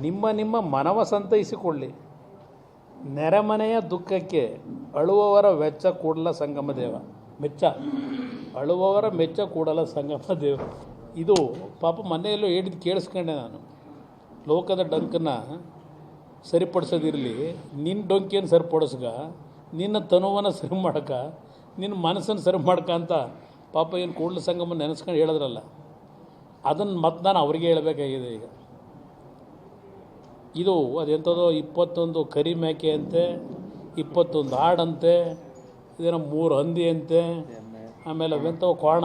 ನಿಮ್ಮ ನಿಮ್ಮ ಮನವ ಸಂತೈಸಿಕೊಳ್ಳಿ. ನೆರೆಮನೆಯ ದುಃಖಕ್ಕೆ ಅಳುವವರ ವೆಚ್ಚ ಕೂಡಲ ಸಂಗಮ ದೇವ. ಮೆಚ್ಚ. ಅಳುವವರ ಮೆಚ್ಚ ಕೂಡಲ ಸಂಗಮ ದೇವ. ಇದು ಪಾಪ ಮನೆಯಲ್ಲೂ ಹೇಳಿದ್ದು ಕೇಳಿಸ್ಕೊಂಡೆ ನಾನು. ಲೋಕದ ಡಂಕನ್ನು ಸರಿಪಡಿಸೋದಿರಲಿ. ನಿನ್ನ ಡೊಂಕಿಯನ್ನು ಸರಿಪಡಿಸ್ಗ. ನಿನ್ನ ತನುವನ್ನು ಸರಿ ಮಾಡಕ. ನಿನ್ನ ಮನಸ್ಸನ್ನು ಸರಿ ಮಾಡ್ಕ ಅಂತ ಪಾಪ ಏನು ಕೂಡಲ ಸಂಗಮ ನೆನೆಸ್ಕೊಂಡು ಹೇಳಿದ್ರಲ್ಲ. ಅದನ್ನು ಮತ್ತೆ ನಾನು ಅವ್ರಿಗೆ ಹೇಳಬೇಕಾಗಿದೆ ಈಗ. ಇದು ಅದೆಂಥದೋ ಇಪ್ಪತ್ತೊಂದು ಕರಿ ಮೇಕೆ ಅಂತೆ, ಇಪ್ಪತ್ತೊಂದು ಹಾಡಂತೆ ಇದೇನೋ ಮೂರು ಹಂದಿ ಅಂತೆ, ಆಮೇಲೆ ಅವೆಂಥವು ಕ್ವಾಣ.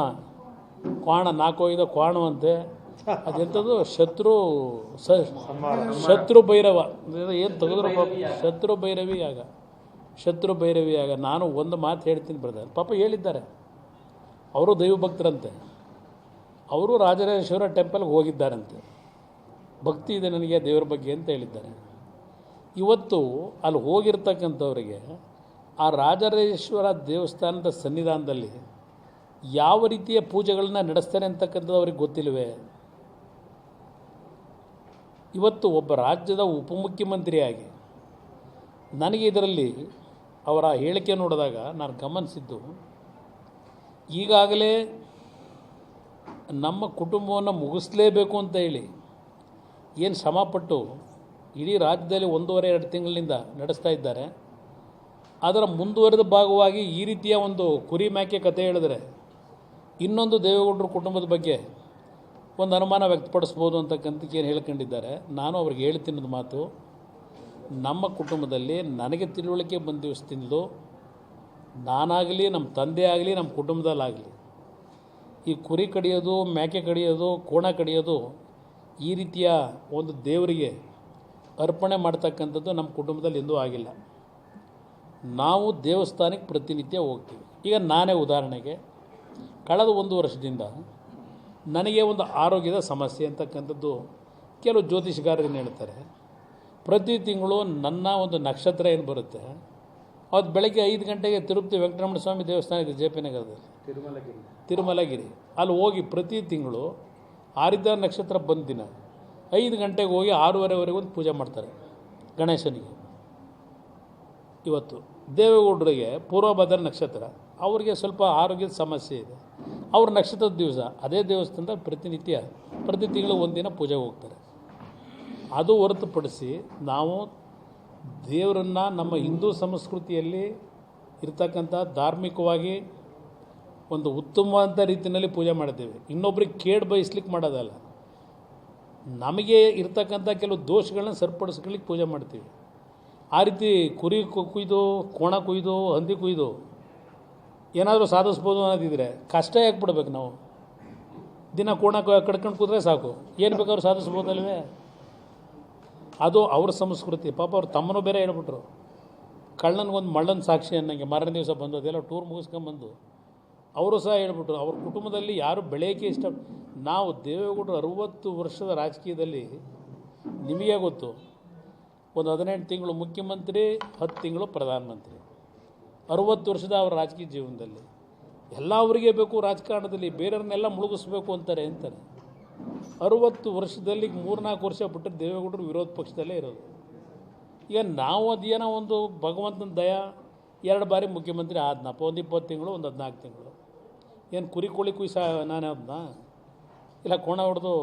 ಕ್ವಾಣ, ನಾಲ್ಕು ಐದು ಕ್ವಾಣವಂತೆ ಅದೆಂಥದ್ದು? ಶತ್ರು ಸ, ಶತ್ರು ಭೈರವ. ಏನು ತೆಗೆದ್ರು ಶತ್ರು ಭೈರವಿ ಆಗ ಶತ್ರು ಭೈರವಿ ಆಗ ನಾನು ಒಂದು ಮಾತು ಹೇಳ್ತೀನಿ ಬ್ರದರ್. ಪಾಪ ಹೇಳಿದ್ದಾರೆ. ಅವರು ದೈವಭಕ್ತರಂತೆ. ಅವರು ರಾಜರಾಜೇಶ್ವರ ಟೆಂಪಲ್ಗೆ ಹೋಗಿದ್ದಾರಂತೆ. ಭಕ್ತಿ ಇದೆ ನನಗೆ ದೇವರ ಬಗ್ಗೆ ಅಂತ ಹೇಳಿದ್ದಾರೆ. ಇವತ್ತು ಅಲ್ಲಿ ಹೋಗಿರ್ತಕ್ಕಂಥವರಿಗೆ ಆ ರಾಜರಾಜೇಶ್ವರ ದೇವಸ್ಥಾನದ ಸನ್ನಿಧಾನದಲ್ಲಿ ಯಾವ ರೀತಿಯ ಪೂಜೆಗಳನ್ನ ನಡೆಸ್ತಾರೆ ಅಂತಕ್ಕಂಥದ್ದು ಅವ್ರಿಗೆ ಗೊತ್ತಿಲ್ವೇ ಇವತ್ತು ಒಬ್ಬ ರಾಜ್ಯದ ಉಪಮುಖ್ಯಮಂತ್ರಿಯಾಗಿ ನನಗೆ ಇದರಲ್ಲಿ ಅವರ ಹೇಳಿಕೆ ನೋಡಿದಾಗ ನಾನು ಗಮನಿಸಿದ್ದು, ಈಗಾಗಲೇ ನಮ್ಮ ಕುಟುಂಬವನ್ನು ಮುಗಿಸ್ಲೇಬೇಕು ಅಂತ ಹೇಳಿ ಏನು ಶ್ರಮಪಟ್ಟು ಇಡೀ ರಾಜ್ಯದಲ್ಲಿ ಒಂದೂವರೆ, ಎರಡು ತಿಂಗಳಿನಿಂದ ನಡೆಸ್ತಾ ಇದ್ದಾರೆ. ಅದರ ಮುಂದುವರೆದ ಭಾಗವಾಗಿ ಈ ರೀತಿಯ ಒಂದು ಕುರಿ ಮ್ಯಾಕೆ ಕತೆ ಹೇಳಿದ್ರೆ ಇನ್ನೊಂದು ದೇವೇಗೌಡರ ಕುಟುಂಬದ ಬಗ್ಗೆ ಒಂದು ಅನುಮಾನ ವ್ಯಕ್ತಪಡಿಸ್ಬೋದು ಅಂತಕ್ಕಂಥಕ್ಕೆ ಏನು ಹೇಳ್ಕೊಂಡಿದ್ದಾರೆ. ನಾನು ಅವ್ರಿಗೆ ಹೇಳ್ತಿನ್ನೋದು ಮಾತು. ನಮ್ಮ ಕುಟುಂಬದಲ್ಲಿ ನನಗೆ ತಿಳುವಳಿಕೆ ಬಂದ ದಿವಸದಿಂದಲೂ ನಾನಾಗಲಿ, ನಮ್ಮ ತಂದೆ ಆಗಲಿ, ನಮ್ಮ ಕುಟುಂಬದಲ್ಲಾಗಲಿ ಈ ಕುರಿ ಕಡಿಯೋದು, ಮೇಕೆ ಕಡಿಯೋದು, ಕೋಣ ಕಡಿಯೋದು ಈ ರೀತಿಯ ಒಂದು ದೇವರಿಗೆ ಅರ್ಪಣೆ ಮಾಡ್ತಕ್ಕಂಥದ್ದು ನಮ್ಮ ಕುಟುಂಬದಲ್ಲಿ ಎಂದೂ ಆಗಿಲ್ಲ. ನಾವು ದೇವಸ್ಥಾನಕ್ಕೆ ಪ್ರತಿನಿತ್ಯ ಹೋಗ್ತೀವಿ. ಈಗ ನಾನೇ ಉದಾಹರಣೆಗೆ ಕಳೆದ ಒಂದು ವರ್ಷದಿಂದ ನನಗೆ ಒಂದು ಆರೋಗ್ಯದ ಸಮಸ್ಯೆ ಅಂತಕ್ಕಂಥದ್ದು ಕೆಲವು ಜ್ಯೋತಿಷಗಾರರು ಹೇಳ್ತಾರೆ. ಪ್ರತಿ ತಿಂಗಳು ನನ್ನ ಒಂದು ನಕ್ಷತ್ರ ಏನು ಬರುತ್ತೆ? ಅದು ಬೆಳಗ್ಗೆ ಐದು ಗಂಟೆಗೆ ತಿರುಪತಿ ವೆಂಕಟರಮಣ ಸ್ವಾಮಿ ದೇವಸ್ಥಾನ ಇದೆ ಜೆ ಪಿ ನಗರದಲ್ಲಿ. ತಿರುಮಲಗಿರಿ. ತಿರುಮಲಗಿರಿ. ಅಲ್ಲಿ ಹೋಗಿ ಪ್ರತಿ ತಿಂಗಳು ಆರಿದ್ದ ನಕ್ಷತ್ರ ಬಂದ ದಿನ. ಐದು ಗಂಟೆಗೆ ಹೋಗಿ ಆರೂವರೆವರೆಗೆ ಒಂದು ಪೂಜೆ ಮಾಡ್ತಾರೆ ಗಣೇಶನಿಗೆ. ಇವತ್ತು ದೇವೇಗೌಡರಿಗೆ ಪೂರ್ವಭದ್ರ ನಕ್ಷತ್ರ. ಅವರಿಗೆ ಸ್ವಲ್ಪ ಆರೋಗ್ಯದ ಸಮಸ್ಯೆ ಇದೆ. ಅವ್ರ ನಕ್ಷತ್ರದ ದಿವಸ ಅದೇ ದೇವಸ್ಥಾನದ ಪ್ರತಿನಿತ್ಯ, ಪ್ರತಿ ತಿಂಗಳು ಒಂದಿನ ಪೂಜೆಗೆ ಹೋಗ್ತಾರೆ. ಅದು ಹೊರತುಪಡಿಸಿ ನಾವು ದೇವರನ್ನು ನಮ್ಮ ಹಿಂದೂ ಸಂಸ್ಕೃತಿಯಲ್ಲಿ ಇರ್ತಕ್ಕಂಥ ಧಾರ್ಮಿಕವಾಗಿ ಒಂದು ಉತ್ತಮವಾದ ರೀತಿಯಲ್ಲಿ ಪೂಜೆ ಮಾಡ್ತೇವೆ ಇನ್ನೊಬ್ರಿಗೆ ಕೇಡು ಬಯಸ್ಲಿಕ್ಕೆ ಮಾಡೋದಲ್ಲ. ನಮಗೆ ಇರ್ತಕ್ಕಂಥ ಕೆಲವು ದೋಷಗಳನ್ನ ಸರಿಪಡಿಸ್ಕೊಳ್ಳಿಕ್ಕೆ ಪೂಜೆ ಮಾಡ್ತೀವಿ. ಆ ರೀತಿ ಕುರಿ ಕುಯ್ದು, ಕೋಣ ಕುಯ್ದು, ಹಂದಿ ಕುಯ್ದು ಏನಾದರೂ ಸಾಧಿಸ್ಬೋದು ಅನ್ನೋದಿದ್ರೆ ಕಷ್ಟ ಯಾಕೆ ಬಿಡ್ಬೇಕು ನಾವು. ದಿನ ಕೋಣ ಕಡ್ಕೊಂಡು ಕೂತ್ರೆ ಸಾಕು. ಏನು ಬೇಕಾದ್ರೂ ಸಾಧಿಸ್ಬೋದಲ್ವೇ? ಅದು ಅವ್ರ ಸಂಸ್ಕೃತಿ. ಪಾಪ ಅವ್ರ ತಮ್ಮನೂ ಬೇರೆ ಹೇಳ್ಬಿಟ್ರು. ಕಳ್ಳನಿಗೊಂದು ಮಳ್ಳನ ಸಾಕ್ಷಿ ಅನ್ನಂಗೆ ಮಾರನೇ ದಿವಸ ಬಂದು ಅದೆಲ್ಲ ಟೂರ್ ಮುಗಿಸ್ಕೊಂಬಂದು. ಅವರು ಸಹ ಹೇಳ್ಬಿಟ್ರು, ಅವ್ರ ಕುಟುಂಬದಲ್ಲಿ ಯಾರು ಬೆಳೆಯೋಕ್ಕೆ ಇಷ್ಟ, ನಾವು ದೇವೇಗೌಡರು ಅರುವತ್ತು ವರ್ಷದ ರಾಜಕೀಯದಲ್ಲಿ ನಿಮಗೆ ಗೊತ್ತು, ಒಂದು ಹದಿನೆಂಟು ತಿಂಗಳು ಮುಖ್ಯಮಂತ್ರಿ, ಹತ್ತು ತಿಂಗಳು ಪ್ರಧಾನಮಂತ್ರಿ. ಅರುವತ್ತು ವರ್ಷದ ಅವರ ರಾಜಕೀಯ ಜೀವನದಲ್ಲಿ. ಎಲ್ಲ ಅವರಿಗೆ ಬೇಕು ರಾಜಕಾರಣದಲ್ಲಿ, ಬೇರೆಯವ್ರನ್ನೆಲ್ಲ ಮುಳುಗಿಸ್ಬೇಕು ಅಂತಾರೆ ಅಂತಾರೆ. ಅರುವತ್ತು ವರ್ಷದಲ್ಲಿ ಮೂರ್ನಾಲ್ಕು ವರ್ಷ ಬಿಟ್ಟರೆ ದೇವೇಗೌಡರು ವಿರೋಧ ಪಕ್ಷದಲ್ಲೇ ಇರೋದು. ಈಗ ನಾವು ಅದೇನೋ ಒಂದು ಭಗವಂತನ ದಯ ಎರಡು ಬಾರಿ ಮುಖ್ಯಮಂತ್ರಿ ಆದ್ನಪ್ಪ ಒಂದು ಇಪ್ಪತ್ತು ತಿಂಗಳು, ಒಂದು ಹದಿನಾಲ್ಕು ತಿಂಗಳು. ಏನು ಕುರಿ ಕೋಳಿ ಕುಯ್ಸ ನಾನು ಅದನ್ನ ಇಲ್ಲ, ಕೋಣ ಹೊಡೆದು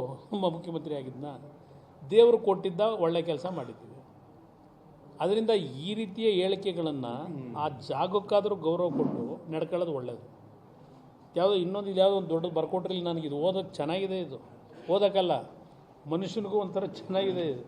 ಮುಖ್ಯಮಂತ್ರಿ ಆಗಿದ್ನ? ದೇವರು ಕೊಟ್ಟಿದ್ದ ಒಳ್ಳೆ ಕೆಲಸ ಮಾಡಿದ್ದೀವಿ ಅದರಿಂದ ಈ ರೀತಿಯ ಹೇಳಿಕೆಗಳನ್ನು ಆ ಜಾಗಕ್ಕಾದರೂ ಗೌರವ ಕೊಟ್ಟು ನಡ್ಕೊಳ್ಳೋದು ಒಳ್ಳೆಯದು ಯಾವುದೋ ಇನ್ನೊಂದು ಇದು ಯಾವುದೋ ಒಂದು ದೊಡ್ಡದು ಬರ್ಕೊಟ್ರಿಲ್ಲ ನನಗೆ ಇದು ಓದೋಕ್ಕೆ ಚೆನ್ನಾಗಿದೆ ಇದು. ಓದೋಕ್ಕಲ್ಲ, ಮನುಷ್ಯನಿಗೂ ಒಂಥರ ಚೆನ್ನಾಗಿದೆ ಇದು.